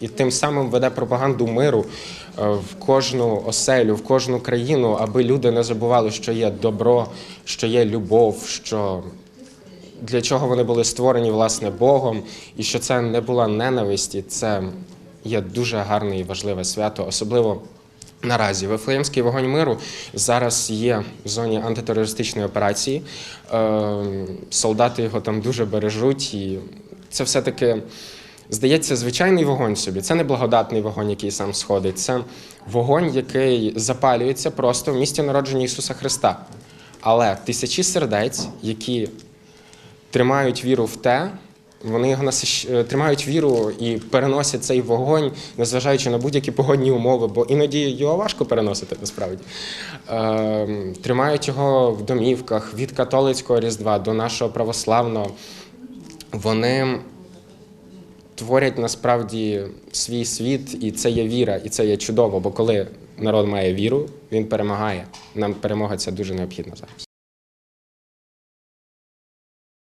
І тим самим веде пропаганду миру е, в кожну оселю, в кожну країну, аби люди не забували, що є добро, що є любов, що для чого вони були створені власне Богом, і що це не була ненависть, і це є дуже гарне і важливе свято, особливо. Наразі Вифлеємський вогонь миру зараз є в зоні антитерористичної операції. Е, Солдати його там дуже бережуть, і це все-таки здається звичайний вогонь собі. Це не благодатний вогонь, який сам сходить. Це вогонь, який запалюється просто в місті народження Ісуса Христа. Але тисячі сердець, які тримають віру в те, вони його насищ... е, тримають віру і переносять цей вогонь, незважаючи на будь-які погодні умови, бо іноді його важко переносити насправді. Е, тримають його в домівках від католицького Різдва до нашого православного. Вони творять насправді свій світ, і це є віра, і це є чудово. Бо коли народ має віру, він перемагає. Нам перемога ця дуже необхідна зараз.